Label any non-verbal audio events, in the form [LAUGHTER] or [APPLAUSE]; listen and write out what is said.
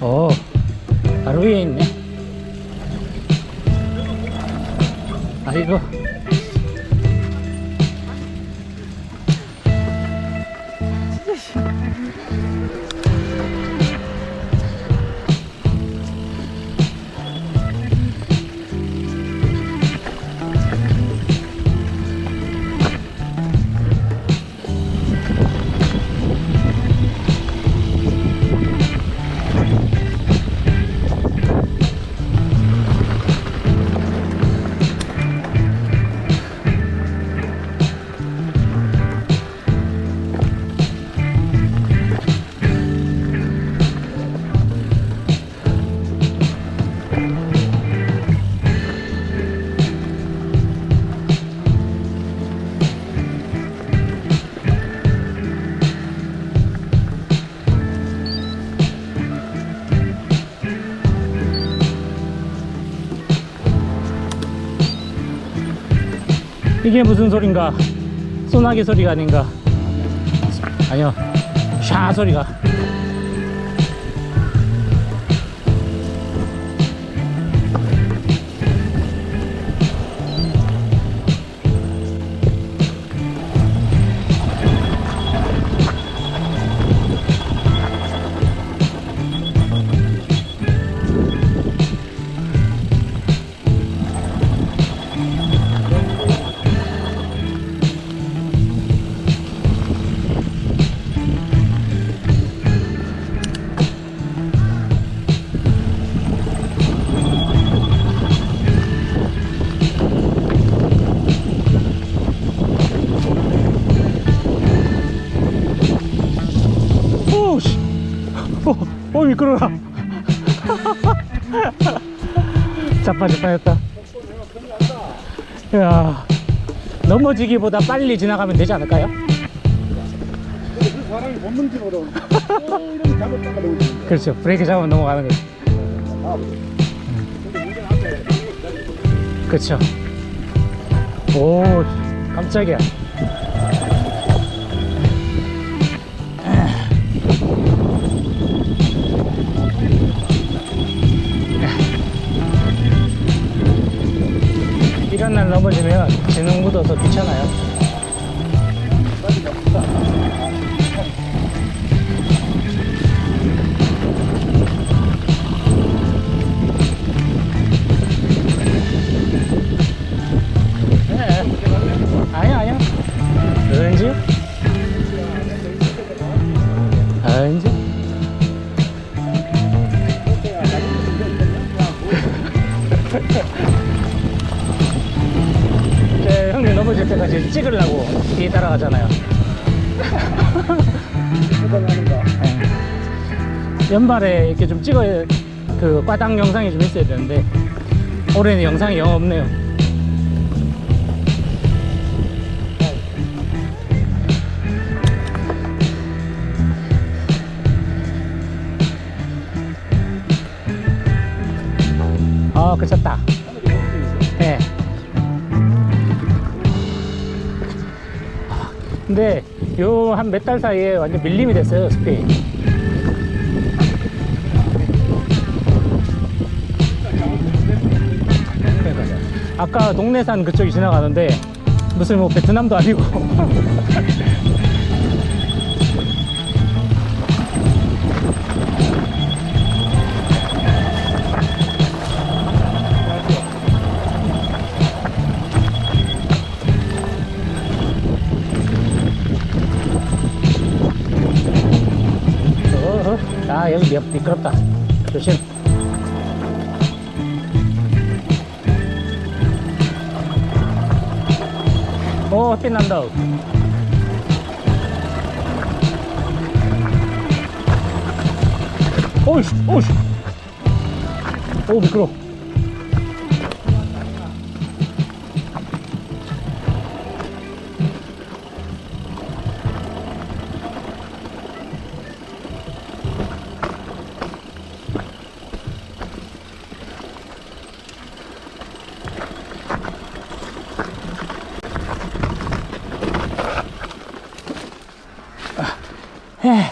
어, 바로 위에 있네. 아이고. うん。 이게 무슨 소린가? 소나기 소리가 아닌가? 아니요, 샤 소리가. 어, 어, 미끄러라. [LAUGHS] 자빠질 뻔했다. 야, 넘어지기보다 빨리 지나가면 되지 않을까요? 사람이 따가 오지. 그렇죠. 브레이크 잡으면 넘어가는 거죠. 그렇죠. 오, 깜짝이야. 묻어서 귀찮아요. 네. 아니야, 아니야. 언제? 언제? 넘어질 때까지 찍으려고 뒤에 따라가잖아요. 예. [LAUGHS] 연말에 이렇게 좀 찍어야 그 과당 영상이 좀 있어야 되는데 올해는 영상이 영 없네요. 아, 그쳤다. 근데 요 한 몇 달 사이에 완전 밀림이 됐어요, 숲이. 아까 동네산 그쪽이 지나가는데 무슨 뭐 베트남도 아니고 [LAUGHS] 아 여기 미, 미끄럽다. 조심. 오 햇빛 난다. 오이씨 오이씨. 오 미끄러 워 Yeah. [SIGHS] [SIGHS]